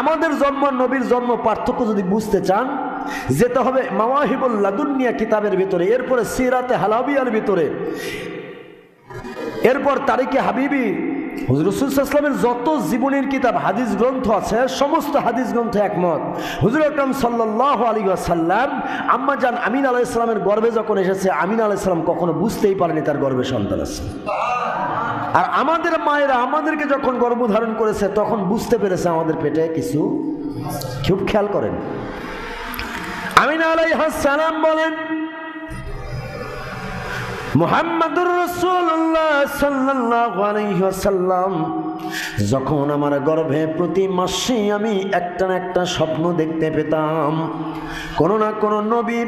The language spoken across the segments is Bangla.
আমাদের জন্ম, নবীর জন্ম পার্থক্য যদি বুঝতে চান, যেতে হবে মাওয়াহিবুল লাদুনিয়া কিতাবের ভিতরে, এরপরে সিরাতে হালাবিয়ার ভিতরে। এরপর তারিখে হাবিবি হুজরুসুলামের যত জীবনের কিতাব, হাদিস গ্রন্থ আছে, সমস্ত হাদিস গ্রন্থ একমত। হুজুর আকরম সাল্লাহ আলী সাল্লাম আম্মা জান আমিন আলাহ ইসলামের গর্বে যখন এসেছে, আমিন আলাহ ইসলাম কখনো বুঝতেই পারেনি তার গর্বে সন্তান আছে। আর আমাদের মায়েরা আমাদেরকে যখন গর্ভধারণ করেছে, তখন বুঝতে পেরেছে আমাদের পেটে কিছু খুব খেয়াল করেন। আমিন সালাম বলেন, মোহাম্মদুর রাসূলুল্লাহ সাল্লাল্লাহু আলাইহি ওয়াসাল্লাম যখন আমার গর্ভে প্রতি মাসে আমি একটা না একটা স্বপ্ন দেখতে পেতাম, কোনো না কোনো নবী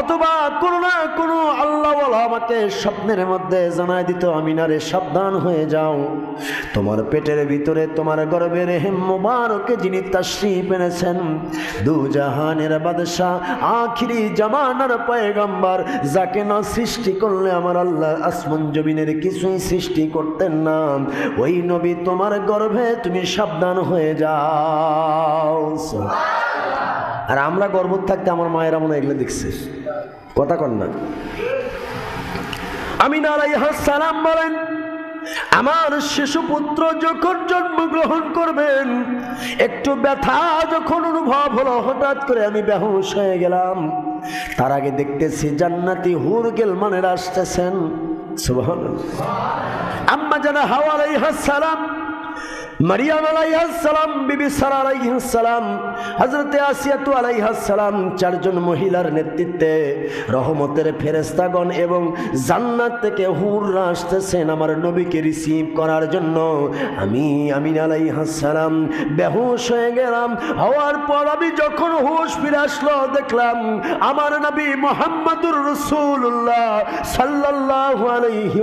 অথবা কোনো না কোনো আল্লাহ আমাকে স্বপ্নের মধ্যে জানাই দিত, আমি না রে, সাবধান হয়ে যাও। তোমার পেটের ভিতরে তোমার গর্ভের হেম মোবারকে যিনি তাশরিফ এনেছেন দু জাহানের বাদশাহ আখিরি জামানার পয়গম্বর, যাকে না সৃষ্টি করলে আমার আল্লাহ আসমান জমিনের কিছুই সৃষ্টি করতেন না। ওই নবী তোমার গর্ভে তুমি সাবধান হয়ে যাও। আর আমরা গর্ভ থাকতে আমার মায়েরা মনে এগুলো দেখছে। কথা কন না। আমি সালাম বলেন, আমার শিশু পুত্র যখন জন্মগ্রহণ করবেন, একটু ব্যথা যখন অনুভব হলো, হঠাৎ করে আমি বেহুশ হয়ে গেলাম। তার আগে দেখতেছি জান্নাতি হুর গেল মানে আসতেছেন। সুবহানাল্লাহ। আম্মা জানা হাওয়া আলাইহাস সালাম রহমতের ফেরেস্তাগণ থেকে আমি, আমিন হওয়ার পর আমি যখন হুশ ফিরে আসলো, দেখলাম আমার নবী মোহাম্মদুর রসুল্লাহ সাল্লাল্লাহু আলাইহি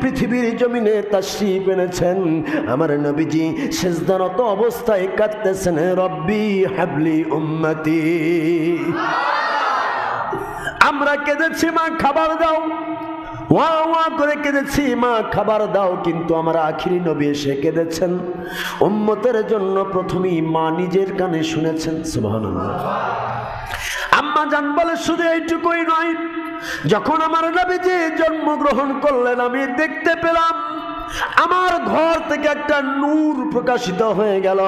পৃথিবীর জমিনে তাশরিফ এনেছেন। আমার নবীজি সেজদারত অবস্থায় কাঁদতেছেন, রব্বি হাবলি উম্মতি। আমরা কেঁদেছি, মা, খাবার দাও। ওয়া ওয়া করে কেঁদেছি, মা, খাবার দাও। কিন্তু আমার আখিরি নবী এসে কেঁদেছেন। উম্মতের জন্য প্রথমেই মা নিজের কানে শুনেছেন, সুবহানাল্লাহ। আম্মা জান বলে, শুধু এইটুকুই নয়, যখন আমার নবীজি জন্মগ্রহণ করলেন, আমি দেখতে পেলাম আমার ঘর থেকে একটা নূর প্রকাশিত হয়ে গেল।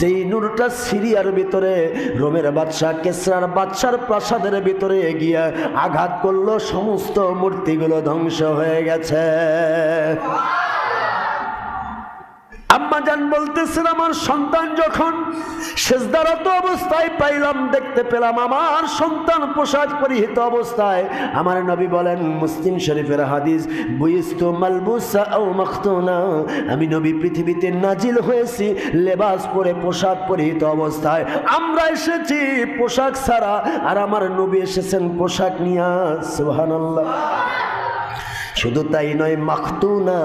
যেই নূরটা সিরিয়ার ভিতরে, রোমের বাদশাহ কেসরার বাদশার প্রাসাদের ভিতরে গিয়ে আঘাত করল, সমস্ত মূর্তিগুলো ধ্বংস হয়ে গেছে। আম্মা জান বলতেছেন, আমার সন্তান যখন শেষদারত অবস্থায় পাইলাম, দেখতে পেলাম আমার সন্তান পোশাক পরিহিত অবস্থায়। আমার নবী বলেন, মুসলিম শরীফের হাদিস মালবুসা ও আমি নবী পৃথিবীতে নাজিল হয়েছি, লেবাস পরে পোশাক পরিহিত অবস্থায়। আমরা এসেছি পোশাক ছাড়া, আর আমার নবী এসেছেন পোশাক নিয়ে, সুবহানাল্লাহ। শুধু তাই নয়, মাখতুনা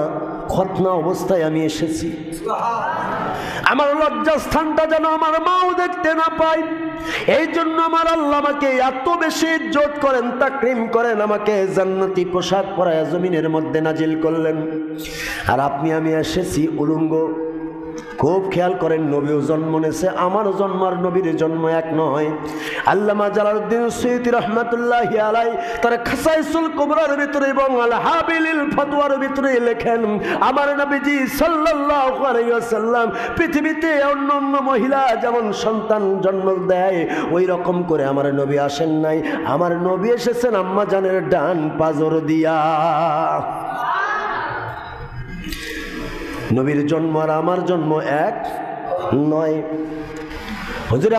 খতনা অবস্থায় আমি এসেছি। আমার লজ্জাস্থানটা যেন আমার মাও দেখতে না পায়। এই জন্য আমার আল্লাহ আমাকে এত বেশি ইজ্জত করেন তা তাকরিম করেন, আমাকে জান্নাতি পোশাক পরায় জমিনের মধ্যে নাজিল করলেন। আর আপনি, আমি এসেছি উলঙ্গ খুব খেয়াল করেন, নবীও জন্ম নেছে আমার জন্ম আর নবীর জন্ম এক নয়। আল্লামা জালালউদ্দিন সৈয়দ রহমাতুল্লাহ আলাই তার খাসাইসুল কুবরার ভিতরে এবং আল হাবিলিল ফতোয়ার ভিতরে লেখেন, আমার নবীজি সাল্লাল্লাহু আলাইহি ওয়াসাল্লাম পৃথিবীতে অন্য অন্য মহিলা যেমন সন্তান জন্ম দেয়, ওই রকম করে আমার নবী আসেন নাই। আমার নবী এসেছেন আম্মা জানের ডান পাজর দিয়া। নবীর জন্ম আর আমার জন্ম এক নয়। হুজুর